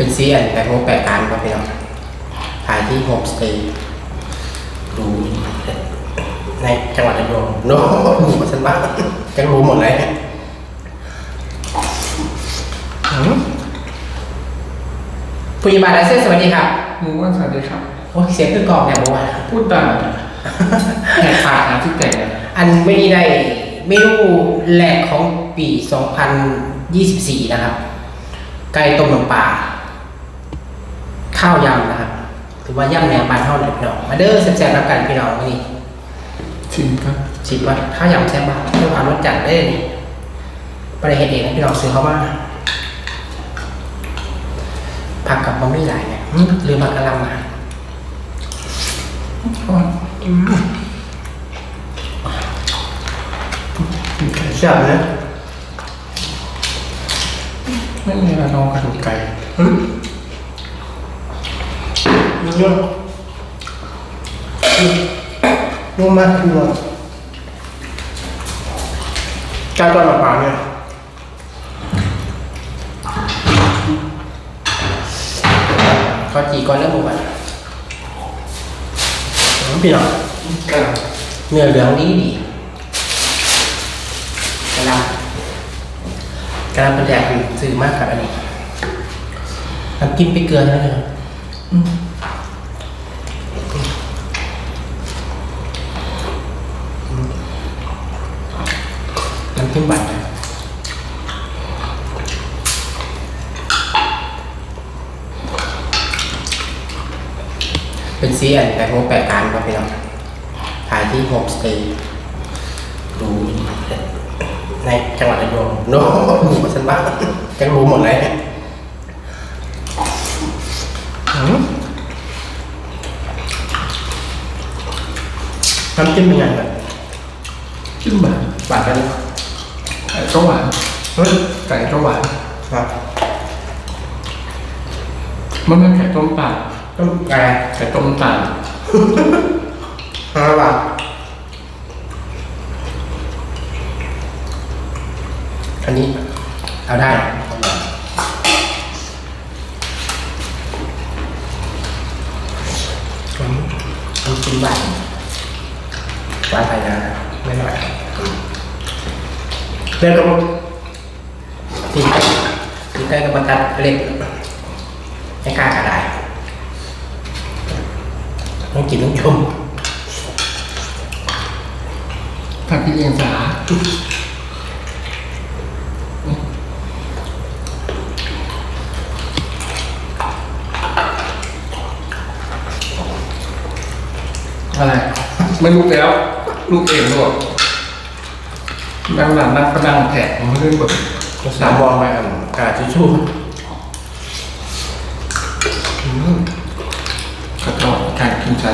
เป็นซีอันแปดโมงแปดการครับพี่น้องถ่ายที่โฮมสเตย์ดูในจังหวัดระยองโน้หมูฉันบ้างจังรู้หมดเลยอืมผู้ใหญ่บ้านไอเซอร์สวัสดีครับหมูว่านสวัสดีครับ โอ้ยเสียงคือกรอบเนี่ยเมื่อวานพูดดังแหกปากหาที่แต่งเลยอันไม่ได้เมนูแรกของปี 2024 นะครับ ไก่ต้มน้ำปลา ข้าวยำนะครับถือว่าย่ำแนวบ้านเท่าไหร่พี่น้องมาเด้อแซ่บๆรับกันพี่น้องวันนี้ชิมครับชิมว่าข้าวยำแซ่บบ้างเพื่อความรสจัดได้นี่ประเด็นเองนะพี่น้องซื้อเขามาผักกับบะหมี่หลายเนี่ยอื้อลืมผักกะหล่ำมาอืมมีไก่เชื่อนะไม่มีอะไรนองกระดูกไก่ อืมเยอะนุ่มมากคือว่าการต้อนรับปลาเนี่ยก็จีก่อนเริ่มบุกอะพี่น้องกระเนื้อเหลืองดีดีกระลำกระลำเป็นแดกซื้อมากครับอันนี้น้ำจิ้มไปเกลือนะเนี่ย อืมน้ำจิ้มหวานนะเป็นซีอันแปดโมงแปดการครับพี่น้องถ่ายที่โฮมสเตย์ดูในจังหวัดระยองโน้หมูฉันบ้างจังรู้หมดเลยอืมน้ำจิ้มเป็นไงแบบจิ้มหวานหวานกันไก่ก็หวานเฮ้ยไก่ก็หวานครับมันเป็นไก่ต้มปลาต้มอะไรไก่ต้มตาลห้าบาทอันนี้เอาได้อืมน้ำจิ้มหวานหวานไปนะไม่หน่ เรื่องกับตีใกล้ตีใกล้กับบรรทัดเล็กไม่กล้ากระไดต้องกินต้องชมผัดพริกเลียงสาอะไรไม่ลุกแล้วลูกเองด้วย นั่งหลังนั่งก็นั่งแผลมไม่เล่นแบบสามมองไปอะกาษทิชู่กระตอกไก่กินใจ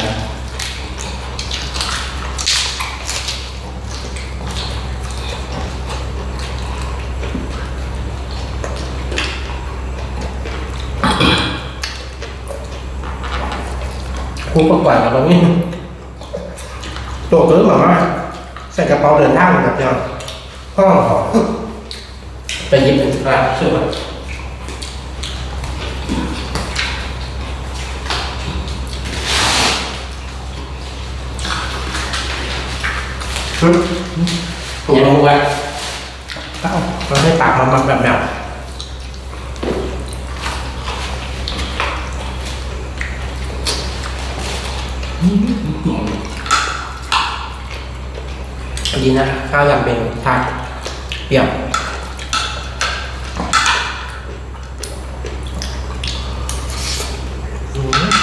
คุ้มกว่ากับตรงนี้โตเกินมาม่าใส่กระเป๋าเดินทางกับเจ้าห้อง ขอไปหยิบเป็นกระดาษเชื่อไหมฮึถูกลงไว้เอ้าเราให้ปากมันแบบแบบดีนะข้าวยำเป็นทา นเปรี้ยวอืม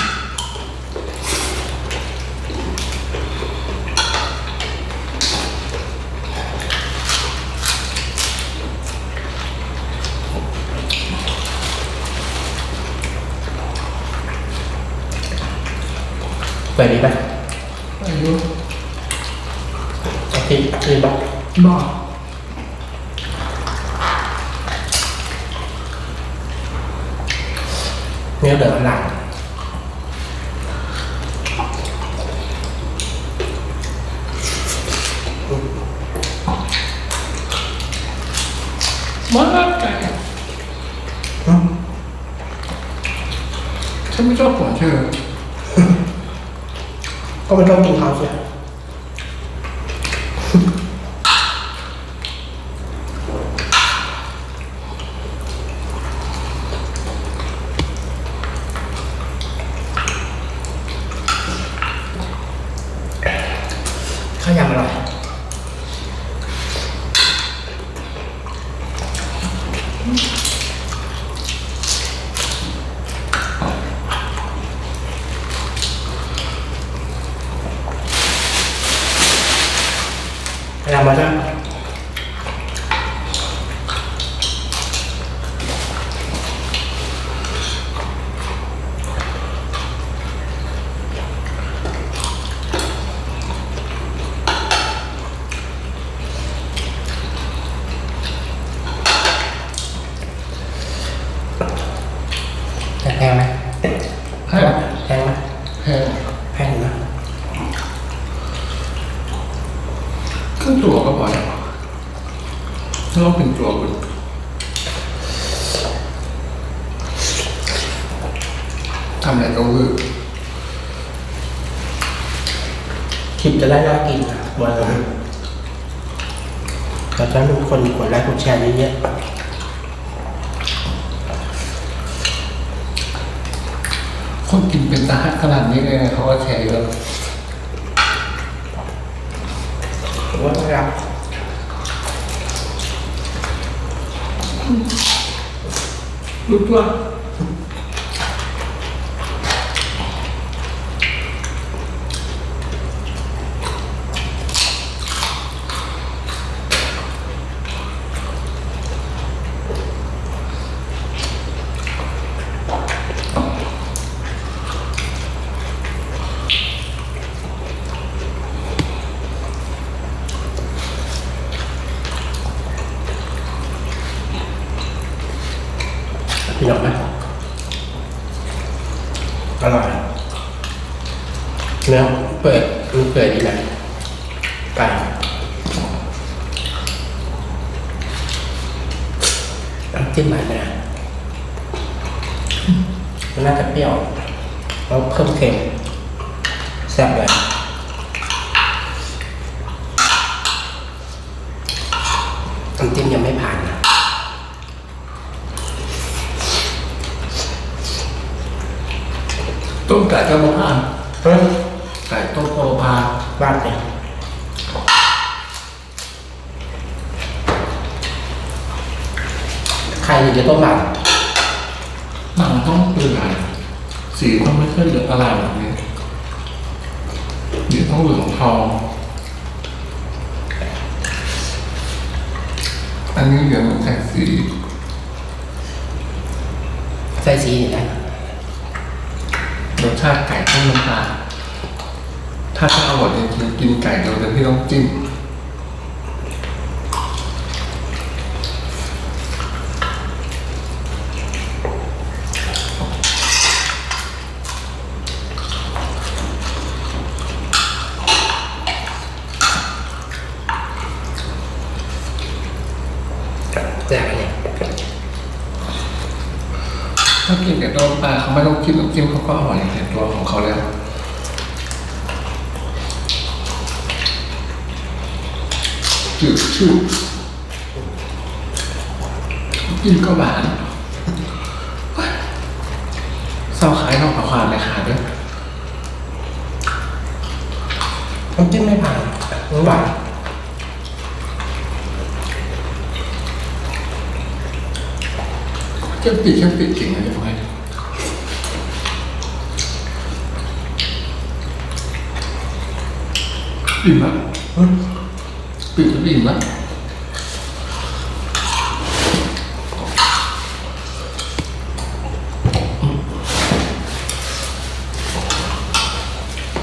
เปิดดีไหม อายุ โอเคดีป่ะ บอก เนื้อเหลืองหลัง มากไก่อืมฉันไม่ชอบหัวเธอก็ไม่ต้องกินเขาเสีย ข้าวยำอร่อย làm mà ra Thèm này แพง Thèm này แพง Thèm nữa ครึ่ งตัวก็พอแล้วถ้าเราเป็นตัวคุณทำอะไรก็คือคลิปจะได้น่ากินนะวันนี้แต่ถ้าทุกคนกดไลค์กดแชร์เยอะคนกินเป็นตาฮักขนาดนี้เลยนะเขาก็แชร์เยอะๆผ มว่าต้องรับรู้ตัวพี่หนกไหมอร่อยเนื้อเปิดมันเปิดดีนะไก่น้ำจิ้มมันนะมันน่าจะเปรี้ยวแล้วเพิ่มเค็มแซ่บเลยน้ำจิ้มยังไม่ผ่านนะ ต้ม ไก่ก็มาผ่านเฮ้ยไก่ต้มโอพาบ้านเนี่ยใครจะต้มหลังหนังต้องเปลือยสีต้องไม่ค่อยเหลืองอร่ามแบบนี้นี่ต้องเหลืองทองอันนี้เหลืองแสงสีใส่สีนี่นะ รสชาติไก่ต้มน้ำปลาถ้าจะอร่อยจริงๆกินไก่โดยที่ต้องจิ้ม แจกอันเนี่ย ถ้ากินแต่ต้มปลาเขาไม่ต้องจิ้มน้ำจิ้มเขาก็อร่อยในตัวของเขาแล้วจืดชืดกินก็หวานเศร้าขายนอกกับความในขาด้วยน้ำจิ้มไม่ผ่านน้ำหวาน เจ้าปิดเจ้าปิดเก่งเลยพวกนี้อิ่มละ อืม ปิดจะอิ่มละ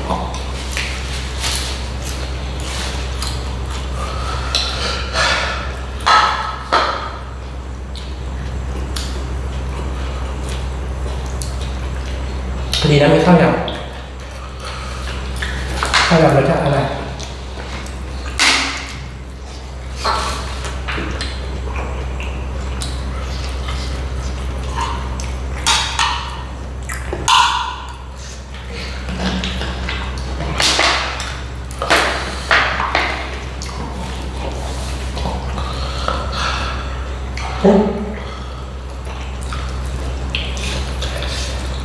哦พอดีนะไม่ข้าวยำข้าวยำรสชาติอะไร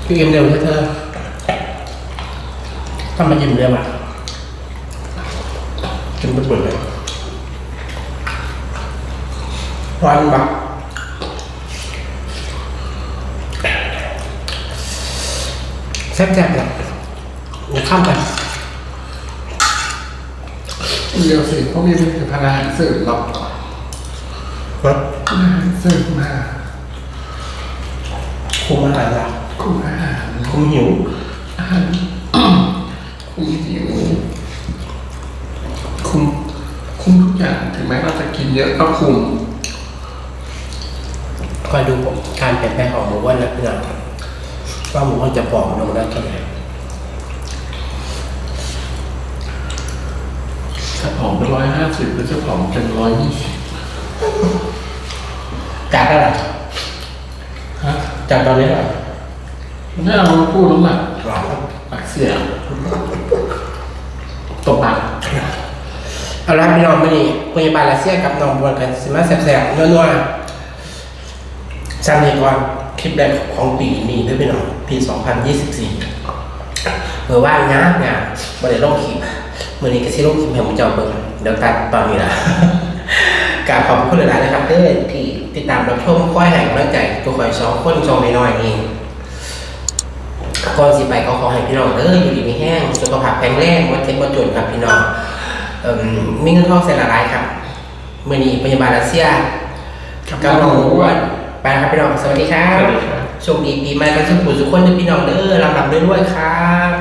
พี่เอ็มเร็วเถอะเธอทำมายิ้มเร็วอะกินเปิดๆเลยร้อนปะแซ่บๆเลยเดี๋ยวข้ามกันเดี๋ยวสิเขามีผลิตภัณฑ์อาหารเสริมหรอกครับอาหารเสริมมาคุมอะไรล่ะ คุมอาหารคุมหิวอาหารคุมหิวคุมคุมทุกอย่างถึงแม้เราจะกินเยอะก็คุมคอยดูผมการเปลี่ยนแปลงของหมูอ้วนนะพี่น้องว่าหมูอ้วนจะผอมลงได้แค่ไหนจะผอมเป็นร้อยห้าสิบหรือจะผอมเป็นร้อยยี่สิบจากเท่าไหร่ฮะจากตอนนี้เท่าไหร่ ไม่เอามาพูดน้ำหนักหรอปากเสียงตบปากเอาละพี่น้องมานี่พยาบาลรัสเซียกับน้องบวนกันสิมาแสบๆนัวๆซันนี่ก่อนคลิปแรกของปีนี้ด้วยพี่น้องปี 2024เมื่อว่างนะงานบ่ได้ลงคลิปมื่อนี้ก็สิลงคลิปให้ผมเจ้าเบิ่งเดี๋ยวตัดตอนนี้ละกราบขอบคุณหลายๆนะครับเด้อที่ติดตามรับชมค่อยให้กำลังใจตัวคอยสองคนชองน้อยๆนี่ ก่อนสิไปก็ขอให้พี่น้องเด้ออยู่ดีมีแห้งสุขภาพแข็งแรงวันเจ็บวันจนครับพี่น้องเอิ่มมีเงินทองเสียละลายครับมื่อนี้พยาบาลรัสเซียกับน้องอ้วนไปนะครับพี่น้องสวัสดีครับสวัสดีครับโชคดีปีใหม่กันสุขุสุขคนเด้อพี่น้องเด้อลำลำด้วยๆครับ